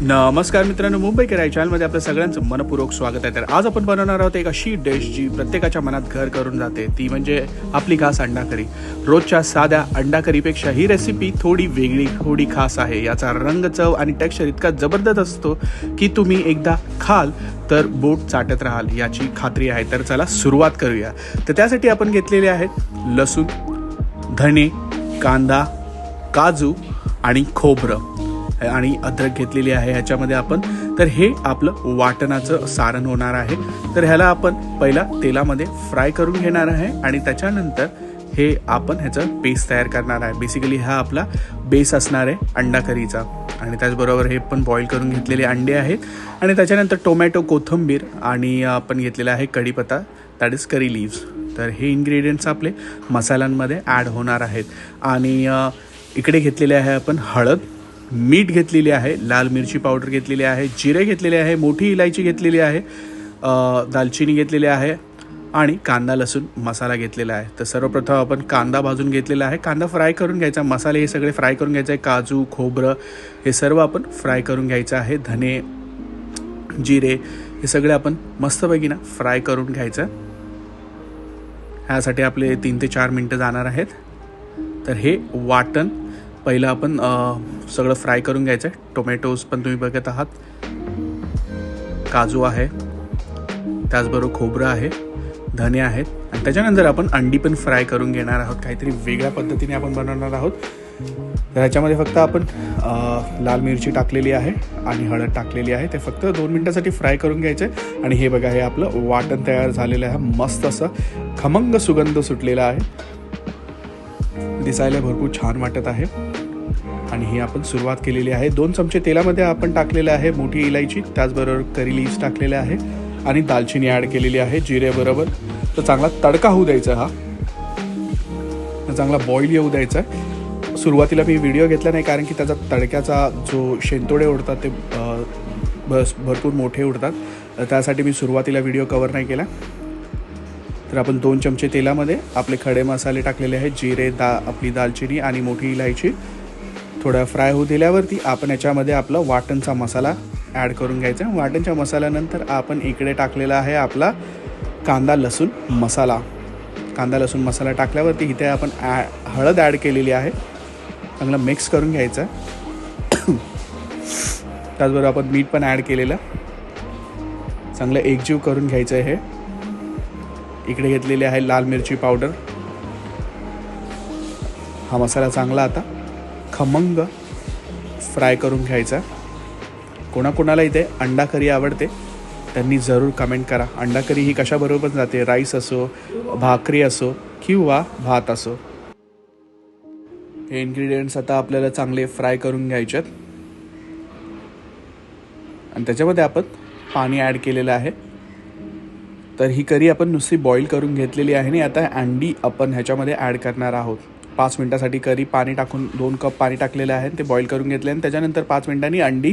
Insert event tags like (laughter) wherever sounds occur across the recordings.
नमस्कार मित्रांनो मुंबई कराय चॅनलमध्ये आपल्या सगळ्यांचं मनपूर्वक स्वागत आहे. तर आज आपण बनवणार आहोत एक अशी डिश जी प्रत्येकाच्या मनात घर करून जाते. ती म्हणजे आपली खास अंडा करी रोजच्या साध्या अंडा करीपेक्षा ही रेसिपी थोडी वेगळी थोडी खास आहे. याचा रंग चव आणि टेक्स्चर इतका जबरदस्त असतो की तुम्ही एकदा खाल तर बोट चाटत राहाल याची खात्री आहे. तर चला सुरुवात करूया. तर त्यासाठी आपण घेतलेले आहेत लसूण धणे कांदा काजू आणि खोबरं. आणि अद्रक घेतलेली आहे ह्याच्यामध्ये आपण. तर हे आपलं वाटणाचं सारण होणार आहे. तर ह्याला आपण पहिला तेलामध्ये फ्राय करून घेणार आहे आणि त्याच्यानंतर हे आपण ह्याचं बेस तयार करणार आहे. बेसिकली हा आपला बेस असणार आहे अंडा करीचा आणि त्याचबरोबर हे पण बॉईल करून घेतलेले अंडे आहेत. आणि त्याच्यानंतर टोमॅटो कोथिंबीर आणि आपण घेतलेला आहे कढीपत्ता दॅट इज करी लिव्स तर हे इन्ग्रेडियंट्स आपले मसाल्यांमध्ये ॲड होणार आहेत. आणि इकडे घेतलेले आहे आपण हळद. मीठ घेतलेली आहे लाल मिरची पावडर घेतलेली आहे जिरे घेतलेले आहे मोठी इलायची घेतलेली आहे दालचिनी घेतलेली आहे आणि कांदा लसूण मसाला घेतलेला आहे. तर सर्वप्रथम आपण कांदा भाजून घेतलेला आहे. कांदा फ्राय करून घ्यायचा मसाले हे सगळे फ्राय करून घ्यायचे आहे काजू खोबरं हे सर्व आपण फ्राय करून घ्यायचं आहे. धने जिरे हे सगळे आपण मस्तपैकी ना फ्राय करून घ्यायचं. ह्यासाठी आपले तीन ते चार मिनटं जाणार आहेत. तर हे वाटण पहिलं आपण सगळं फ्राय करून घ्यायचं आहे टोमॅटोज पण तुम्ही बघत आहात. काजू आहे. त्याचबरोबर खोबरं आहे. धने आहेत. आणि त्याच्यानंतर आपण अंडी पण फ्राय करून घेणार आहोत. काहीतरी वेगळ्या पद्धतीने आपण बनवणार आहोत. तर ह्याच्यामध्ये फक्त आपण लाल मिरची टाकलेली आहे आणि हळद टाकलेली आहे. ते फक्त दोन मिनटासाठी फ्राय करून घ्यायचं आहे आणि हे बघा हे आपलं वाटण तयार झालेलं आहे. मस्त असं खमंग सुगंध सुटलेला आहे. दिसायला भरपूर छान वाटत आहे. आणि ही आपण सुरुवात केलेली आहे. दोन चमचे तेलामध्ये आपण टाकलेले आहे मोठी इलायची त्याचबरोबर करी लिव्स टाकलेले आहे आणि दालचिनी ॲड केलेली आहे जिऱ्याबरोबर तर चांगला तडका होऊ द्यायचा हा. चांगला बॉईल येऊ द्यायचा आहे. सुरुवातीला मी व्हिडिओ घेतला नाही कारण की त्याचा तडक्याचा जो शेंतोडे उडतात ते बस भरपूर मोठे उडतात. तर त्यासाठी मी सुरुवातीला व्हिडिओ कवर नाही केला. तर आपण दोन चमचे तेलामध्ये आपले खडे मसाले टाकलेले आहेत. जिरे दा आपली दालचिनी आणि मोठी इलायची. थोडा फ्राय होऊ दिल्यावरती आपण याच्यामध्ये आपला वाटणचा मसाला ॲड करून घ्यायचा वाटणच्या मसाल्यानंतर आपण इकडे टाकलेला आहे आपला कांदा लसूण मसाला. कांदा लसूण मसाला टाकल्यावरती इथे आपण ॲ हळद ॲड केलेली आहे. चांगलं मिक्स करून घ्यायचं (coughs) त्याचबरोबर आपण मीठ पण ॲड केलेलं. चांगलं एकजीव करून घ्यायचं आहे हे. इकडे घेतलेली आहे लाल मिरची पावडर हा मसाला चांगला आता. खमंग फ्राय करून घ्यायचा. कोणाकोणाला इथे अंडा करी आवडते त्यांनी जरूर कमेंट करा. अंडा करी ही कशाबरोबर जाते? राईस असो भाकरी असो किंवा भात असो. हे इन्ग्रेडियंट्स आता आपल्याला चांगले फ्राय करून घ्यायचे आहेत. आणि त्याच्यामध्ये आपण पाणी ॲड केलेलं आहे. तर ही करी आपण नुसती बॉईल करून घेतलेली आहे आणि आता अंडी आपण ह्याच्यामध्ये ॲड करणार आहोत. पाच मिनटासाठी करी पाणी टाकून दोन कप पाणी टाकलेले आहे ते बॉईल करून घेतले आणि त्याच्यानंतर पाच मिनटांनी अंडी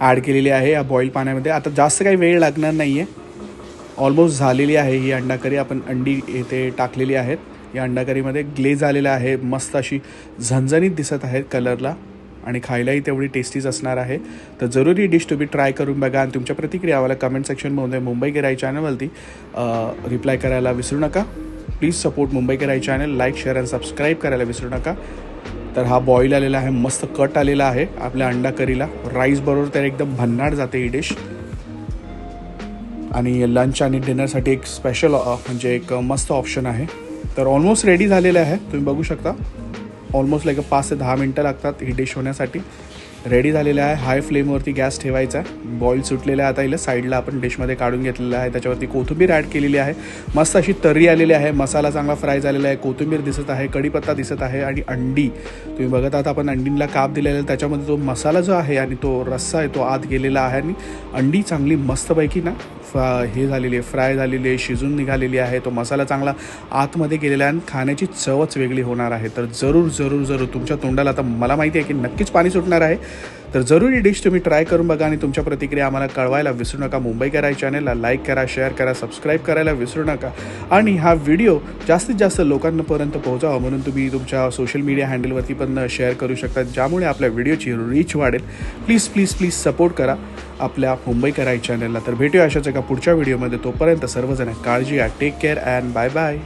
ॲड केलेली आहे या बॉईल पाण्यामध्ये. आता जास्त काही वेळ लागणार नाही आहे ऑलमोस्ट झालेली आहे ही अंडा करी आपण अंडी येथे टाकलेली आहेत. या अंडा करीमध्ये ग्लेज आलेला आहे. मस्त अशी झणझणीत दिसत आहेत कलरला आणि खायलाही तेवढी टेस्टीच असणार आहे. तर जरूर ही डिश तुम्ही ट्राय करून बघा आणि तुमच्या प्रतिक्रिया आम्हाला कमेंट सेक्शनमध्ये मुंबई गिराई चॅनलवरती रिप्लाय करायला विसरू नका. Please support Mumbai Aai channel like share आणि सबस्क्राईब करायला विसरू नका. तर हा बॉईल आलेला आहे मस्त कट आलेला आहे आपल्या अंडा करीला राईस बरोबर तर एकदम भन्नाट जाते ही डिश आणि लंच आणि डिनरसाठी एक स्पेशल म्हणजे एक मस्त ऑप्शन आहे. तर ऑलमोस्ट रेडी झालेलं आहे तुम्ही बघू शकता. ऑलमोस्ट लाईक पाच ते दहा मिनटं लागतात ही डिश होण्यासाठी. रेडी झालेला आहे. हाय फ्लेमवरती गॅस ठेवायचा. आहे बॉईल सुटलेला आहे. आता हिला साईडला आपण डिशमध्ये काढून घेतलेला आहे. त्याच्यावरती कोथिंबीर ॲड केलेली आहे. मस्त अशी तर्री आलेली आहे. मसाला चांगला फ्राय झालेला आहे. कोथिंबीर दिसत आहे. कढीपत्ता दिसत आहे. आणि अंडी. तुम्ही बघत आहात आपण अंडीला काप दिलेला आहे. त्याच्यामध्ये जो मसाला जो आहे आणि तो रस्सा आहे तो आत गेलेला आहे. आणि अंडी चांगली मस्तपैकी ना फ- हे झालेली आहे फ्राय झालेली आहे शिजून निघालेली आहे. तो मसाला चांगला आतमध्ये गेलेला आहे आणि खाण्याची चवच वेगळी होणार आहे. तर जरूर जरूर जरूर तुमच्या तोंडाला आता मला माहिती आहे की नक्कीच पाणी सुटणार आहे. तर जरूर ही डिश तुम्ही ट्राय करून बघा आणि तुमच्या प्रतिक्रिया आम्हाला कळवायला विसरू नका. मुंबई कराय चॅनलला लाईक करा शेअर करा सबस्क्राईब करायला विसरू नका. आणि हा व्हिडिओ जास्तीत जास्त लोकांपर्यंत पोहोचावा म्हणून तुम्ही तुमच्या सोशल मीडिया हँडलवरती पण शेअर करू शकता ज्यामुळे आपल्या व्हिडिओची रीच वाढेल. प्लीज प्लीज प्लीज सपोर्ट करा आपल्या मुंबई कराय चॅनलला तर भेटूया अशाच एका पुढच्या व्हिडिओमध्ये तोपर्यंत सर्वजण काळजी घ्या. Take care and bye bye